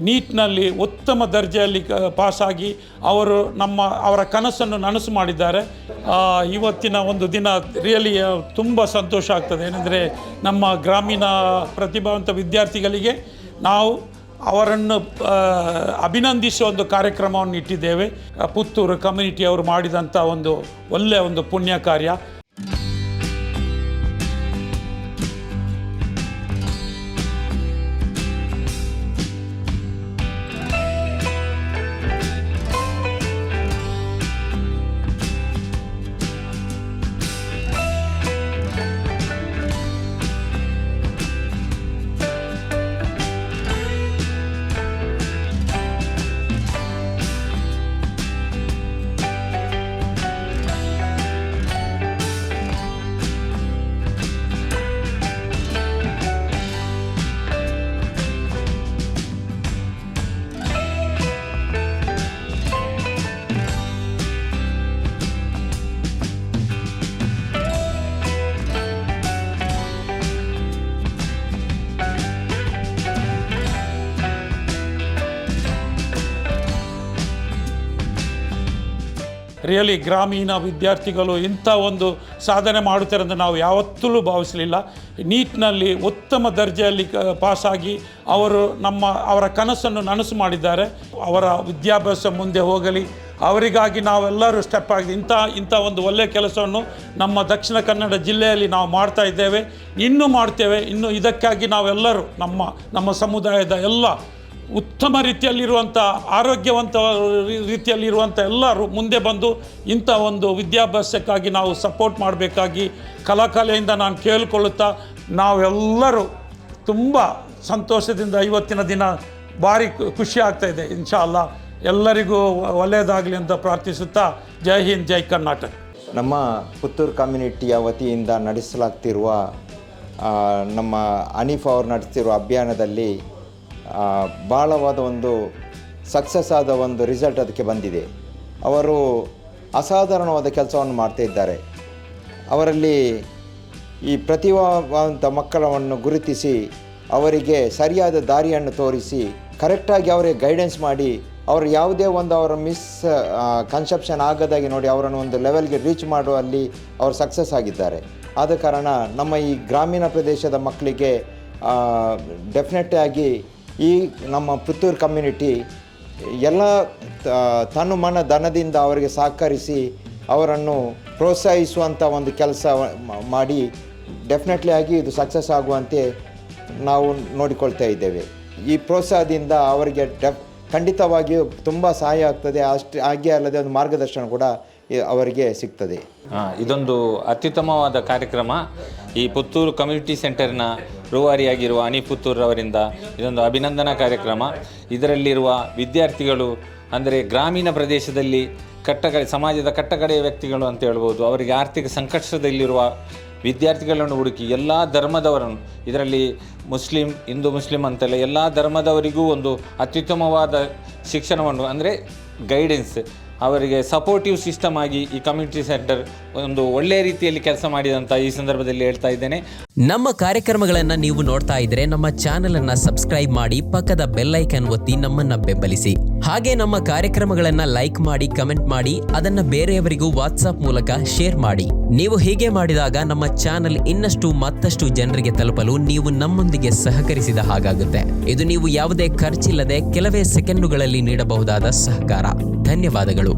ನೀಟ್ನಲ್ಲಿ ಉತ್ತಮ ದರ್ಜೆಯಲ್ಲಿ ಪಾಸಾಗಿ ಅವರು ನಮ್ಮ, ಅವರ ಕನಸನ್ನು ನನಸು ಮಾಡಿದ್ದಾರೆ. ಇವತ್ತಿನ ಒಂದು ದಿನ ರಿಯಲಿ ತುಂಬ ಸಂತೋಷ ಆಗ್ತದೆ. ಏನೆಂದರೆ ನಮ್ಮ ಗ್ರಾಮೀಣ ಪ್ರತಿಭಾವಂತ ವಿದ್ಯಾರ್ಥಿಗಳಿಗೆ ನಾವು ಅವರನ್ನು ಅಭಿನಂದಿಸುವ ಒಂದು ಕಾರ್ಯಕ್ರಮವನ್ನು ಇಟ್ಟಿದ್ದೇವೆ. ಪುತ್ತೂರು ಕಮ್ಯುನಿಟಿ ಅವರು ಮಾಡಿದಂಥ ಒಂದು ಒಳ್ಳೆಯ ಒಂದು ಪುಣ್ಯ ಕಾರ್ಯ. ರಿಯಲಿ ಗ್ರಾಮೀಣ ವಿದ್ಯಾರ್ಥಿಗಳು ಇಂಥ ಒಂದು ಸಾಧನೆ ಮಾಡುತ್ತಾರೆ ಅಂತ ನಾವು ಯಾವತ್ತೂ ಭಾವಿಸಲಿಲ್ಲ. ನೀಟ್ನಲ್ಲಿ, ಉತ್ತಮ ದರ್ಜೆಯಲ್ಲಿ ಪಾಸಾಗಿ ಅವರು ನಮ್ಮ, ಅವರ ಕನಸನ್ನು ನನಸು ಮಾಡಿದ್ದಾರೆ. ಅವರ ವಿದ್ಯಾಭ್ಯಾಸ ಮುಂದೆ ಹೋಗಲಿ. ಅವರಿಗಾಗಿ ನಾವೆಲ್ಲರೂ ಸ್ಟೆಪ್ ಆಗಿದೆ ಇಂಥ ಇಂಥ ಒಂದು ಒಳ್ಳೆಯ ಕೆಲಸವನ್ನು ನಮ್ಮ ದಕ್ಷಿಣ ಕನ್ನಡ ಜಿಲ್ಲೆಯಲ್ಲಿ ನಾವು ಮಾಡ್ತಾ ಇದ್ದೇವೆ. ಇನ್ನೂ ಮಾಡ್ತೇವೆ. ಇನ್ನು ಇದಕ್ಕಾಗಿ ನಾವೆಲ್ಲರೂ ನಮ್ಮ ನಮ್ಮ ಸಮುದಾಯದ ಎಲ್ಲ ಉತ್ತಮ ರೀತಿಯಲ್ಲಿರುವಂಥ ಆರೋಗ್ಯವಂತ ರೀತಿಯಲ್ಲಿರುವಂಥ ಎಲ್ಲರೂ ಮುಂದೆ ಬಂದು ಇಂಥ ಒಂದು ವಿದ್ಯಾಭ್ಯಾಸಕ್ಕಾಗಿ ನಾವು ಸಪೋರ್ಟ್ ಮಾಡಬೇಕಾಗಿ ಕಲಾಕಲೆಯಿಂದ ನಾನು ಕೇಳಿಕೊಳ್ಳುತ್ತಾ ನಾವೆಲ್ಲರೂ ತುಂಬ ಸಂತೋಷದಿಂದ ಇವತ್ತಿನ ದಿನ ಭಾರಿ ಖುಷಿ ಆಗ್ತಾ ಇದೆ ಇನ್ಶಾ ಅಲ್ಲ ಎಲ್ಲರಿಗೂ ಒಳ್ಳೆಯದಾಗಲಿ ಅಂತ ಪ್ರಾರ್ಥಿಸುತ್ತಾ ಜೈ ಹಿಂದ್, ಜೈ ಕರ್ನಾಟಕ. ನಮ್ಮ ಪುತ್ತೂರು ಕಮ್ಯುನಿಟಿಯ ವತಿಯಿಂದ ನಡೆಸಲಾಗ್ತಿರುವ ನಮ್ಮ ಅನೀಫ್ ಅವರು ನಡೆಸ್ತಿರುವ ಅಭಿಯಾನದಲ್ಲಿ ಭಾಳವಾದ ಒಂದು ಸಕ್ಸಸ್ ಆದ ಒಂದು ರಿಸಲ್ಟ್ ಅದಕ್ಕೆ ಬಂದಿದೆ. ಅವರು ಅಸಾಧಾರಣವಾದ ಕೆಲಸವನ್ನು ಮಾಡ್ತಾ ಇದ್ದಾರೆ. ಅವರಲ್ಲಿ ಈ ಪ್ರತಿಭಾವಂತ ಮಕ್ಕಳನ್ನು ಗುರುತಿಸಿ, ಅವರಿಗೆ ಸರಿಯಾದ ದಾರಿಯನ್ನು ತೋರಿಸಿ ಕರೆಕ್ಟಾಗಿ ಅವರಿಗೆ ಗೈಡೆನ್ಸ್ ಮಾಡಿ, ಅವರು ಯಾವುದೇ ಒಂದು ಅವರ ಮಿಸ್ ಕನ್ಸೆಪ್ಷನ್ ಆಗದಾಗಿ ನೋಡಿ ಅವರನ್ನು ಒಂದು ಲೆವೆಲ್ಗೆ ರೀಚ್ ಮಾಡುವಲ್ಲಿ ಅವರು ಸಕ್ಸಸ್ ಆಗಿದ್ದಾರೆ. ಆದ ಕಾರಣ ನಮ್ಮ ಈ ಗ್ರಾಮೀಣ ಪ್ರದೇಶದ ಮಕ್ಕಳಿಗೆ ಡೆಫಿನೆಟ್ ಆಗಿ ಈ ನಮ್ಮ ಪುತ್ತೂರು ಕಮ್ಯುನಿಟಿ ಎಲ್ಲ ತನು ಮನ ಧನದಿಂದ ಅವರಿಗೆ ಸಹಕರಿಸಿ ಅವರನ್ನು ಪ್ರೋತ್ಸಾಹಿಸುವಂಥ ಒಂದು ಕೆಲಸ ಮಾಡಿ ಡೆಫಿನೆಟ್ಲಿ ಆಗಿ ಇದು ಸಕ್ಸಸ್ ಆಗುವಂತೆ ನಾವು ನೋಡಿಕೊಳ್ತಾ ಇದ್ದೇವೆ. ಈ ಪ್ರೋತ್ಸಾಹದಿಂದ ಅವರಿಗೆ ಡೆಫ್ ಖಂಡಿತವಾಗಿಯೂ ತುಂಬ ಸಹಾಯ ಆಗ್ತದೆ. ಅಷ್ಟು, ಹಾಗೆ ಅಲ್ಲದೆ ಒಂದು ಮಾರ್ಗದರ್ಶನ ಕೂಡ ಅವರಿಗೆ ಸಿಗ್ತದೆ. ಇದೊಂದು ಅತ್ಯುತ್ತಮವಾದ ಕಾರ್ಯಕ್ರಮ. ಈ ಪುತ್ತೂರು ಕಮ್ಯುನಿಟಿ ಸೆಂಟರ್ನ ರೂವಾರಿಯಾಗಿರುವ ಅನಿ ಪುತ್ತೂರವರಿಂದ ಇದೊಂದು ಅಭಿನಂದನಾ ಕಾರ್ಯಕ್ರಮ. ಇದರಲ್ಲಿರುವ ವಿದ್ಯಾರ್ಥಿಗಳು ಅಂದರೆ ಗ್ರಾಮೀಣ ಪ್ರದೇಶದಲ್ಲಿ ಕಟ್ಟಕಡೆ, ಸಮಾಜದ ಕಟ್ಟಕಡೆಯ ವ್ಯಕ್ತಿಗಳು ಅಂತ ಹೇಳ್ಬೋದು, ಅವರಿಗೆ ಆರ್ಥಿಕ ಸಂಕಷ್ಟದಲ್ಲಿರುವ ವಿದ್ಯಾರ್ಥಿಗಳನ್ನು ಹುಡುಕಿ ಎಲ್ಲ ಧರ್ಮದವರನ್ನು, ಇದರಲ್ಲಿ ಮುಸ್ಲಿಂ, ಹಿಂದೂ, ಮುಸ್ಲಿಂ ಅಂತಲ್ಲ, ಎಲ್ಲ ಧರ್ಮದವರಿಗೂ ಒಂದು ಅತ್ಯುತ್ತಮವಾದ ಶಿಕ್ಷಣವನ್ನು ಅಂದರೆ ಗೈಡೆನ್ಸ್ ಅವರಿಗೆ ಸಪೋರ್ಟಿವ್ ಸಿಸ್ಟಮ್ ಆಗಿ ಈ ಕಮ್ಯುನಿಟಿ ಸೆಂಟರ್ ಒಂದು ಒಳ್ಳೆಯ ರೀತಿಯಲ್ಲಿ ಕೆಲಸ ಮಾಡಿದಂತ ಈ ಸಂದರ್ಭದಲ್ಲಿ ಹೇಳ್ತಾ ಇದ್ದೇನೆ. ನಮ್ಮ ಕಾರ್ಯಕ್ರಮಗಳನ್ನು ನೀವು ನೋಡ್ತಾ ಇದ್ರೆ ನಮ್ಮ ಚಾನೆಲ್ ಅನ್ನ ಸಬ್ಸ್ಕ್ರೈಬ್ ಮಾಡಿ ಪಕ್ಕದ ಬೆಲ್ ಐಕನ್ ಒತ್ತಿ ನಮ್ಮನ್ನ ಬೆಂಬಲಿಸಿ. ಹಾಗೆ ನಮ್ಮ ಕಾರ್ಯಕ್ರಮಗಳನ್ನ ಲೈಕ್ ಮಾಡಿ ಕಮೆಂಟ್ ಮಾಡಿ, ಅದನ್ನ ಬೇರೆಯವರಿಗೂ ವಾಟ್ಸ್ಆಪ್ ಮೂಲಕ ಶೇರ್ ಮಾಡಿ. ನೀವು ಹೀಗೆ ಮಾಡಿದಾಗ ನಮ್ಮ ಚಾನೆಲ್ ಇನ್ನಷ್ಟು ಮತ್ತಷ್ಟು ಜನರಿಗೆ ತಲುಪಲು ನೀವು ನಮ್ಮೊಂದಿಗೆ ಸಹಕರಿಸಿದ ಹಾಗಾಗುತ್ತೆ. ಇದು ನೀವು ಯಾವುದೇ ಖರ್ಚಿಲ್ಲದೆ ಕೆಲವೇ ಸೆಕೆಂಡುಗಳಲ್ಲಿ ನೀಡಬಹುದಾದ ಸಹಕಾರ. ಧನ್ಯವಾದಗಳು.